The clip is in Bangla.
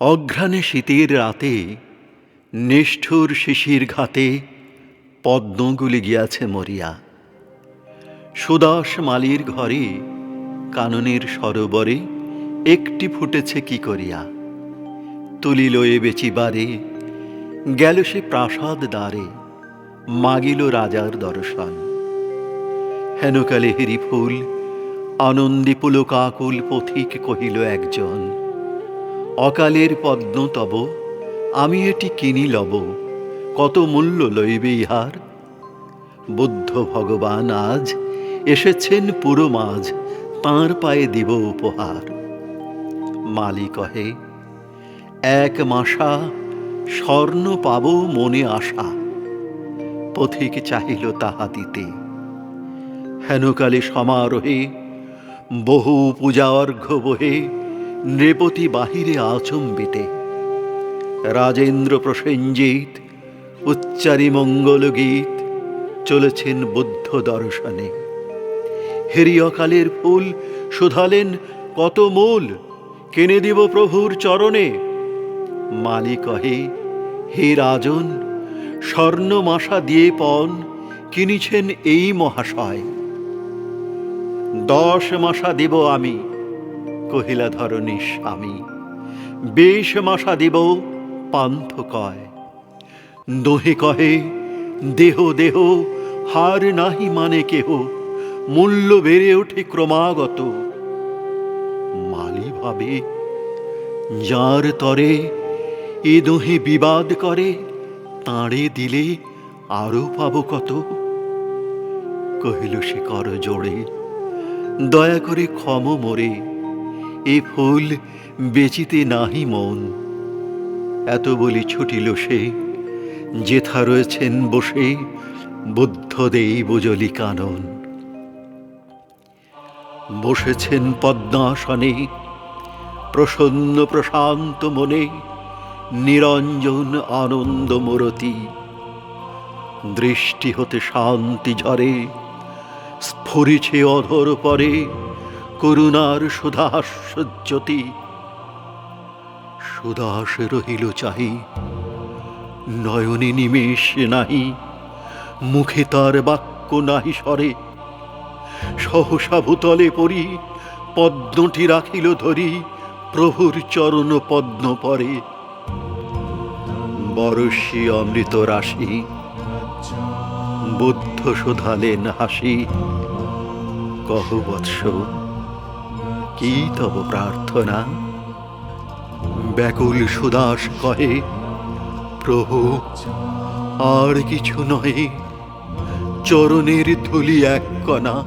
অঘ্রাণে শীতের রাতে, নিষ্ঠুর শিশির ঘাতে পদ্মগুলি গিয়াছে মরিয়া। সুদাস মালির ঘরে, কাননের সরোবরে একটি ফুটেছে কি করিয়া? তুলিল এ বেচিবারে, গেল সে প্রাসাদ দ্বারে, মাগিল রাজার দর্শন। হেনকালে হেরি ফুল আনন্দে পুলকাকুল পথিক কহিল একজন অকালের পদ্ম তব, আমি এটি কিনি লব, কত মূল্য লইবে ইহার? বুদ্ধ ভগবান আজ এসেছেন পুরো মাঝ, তাঁর পায়ে দিব উপহার। মালি কহে এক মাসা স্বর্ণ পাব মনে আশা, পথিক চাহিল তাহা দিতে। হেনকালে সমারোহে বহু পূজা অর্ঘ্য বহে নৃপতি বাহিরে আচম্বিতে। রাজেন্দ্র প্রসেনজিৎ, উচ্চারি মঙ্গল গীত চলেছেন বুদ্ধ দর্শনে। হেরিয়কালের ফুল শুধালেন কত মূল, কেনে দিব প্রভুর চরণে। মালি কহে হে রাজন, স্বর্ণ মাসা দিয়ে পণ, কিনিছেন এই মহাশয়। দশ মাসা দিব আমি কহিলা ধরণী স্বামী বেশ মাসা দিব, পান্থ কয়। দোহে কহে, দেহ দেহ, হার নাহি মানে কেহ। মূল্য বেড়ে ওঠে ক্রমাগত। মালি ভাবে, যার তরে এ দোহে বিবাদ করে তাঁড়ে দিলে আরও পাবো কত? কহিল সে কর জোড়ে দয়া করে ক্ষম মোরে। এ ফুল বেচিতে নাহি মন। এত বলি ছুটিল সে, যেথা রয়েছেন বসে বুদ্ধদেই বুজলি কানন। বসেছেন পদ্মাসনে, প্রসন্ন প্রশান্ত মনে, নিরঞ্জন আনন্দ মূরতি দৃষ্টি হতে শান্তি ঝরে, স্ফুরিছে অধর পরে করুণার সুধাস্যজ্যোতি সুদাস রহিল চাহি, নয়নে নিমেষ নাহি, মুখে তার বাক্য নাহি সরে সহসা ভূতলে পড়ি, পদ্মটি রাখিল ধরি, প্রভুর চরণ পদ্ম পরে। বরশী অমৃত রাশি, বুদ্ধ শোধালেন হাসি। কহ বৎস কি তব প্রার্থনা। ব্যাকুল সুদাস কহে প্রভু আর কিছু নহে। চরণের ধুলি এক কণা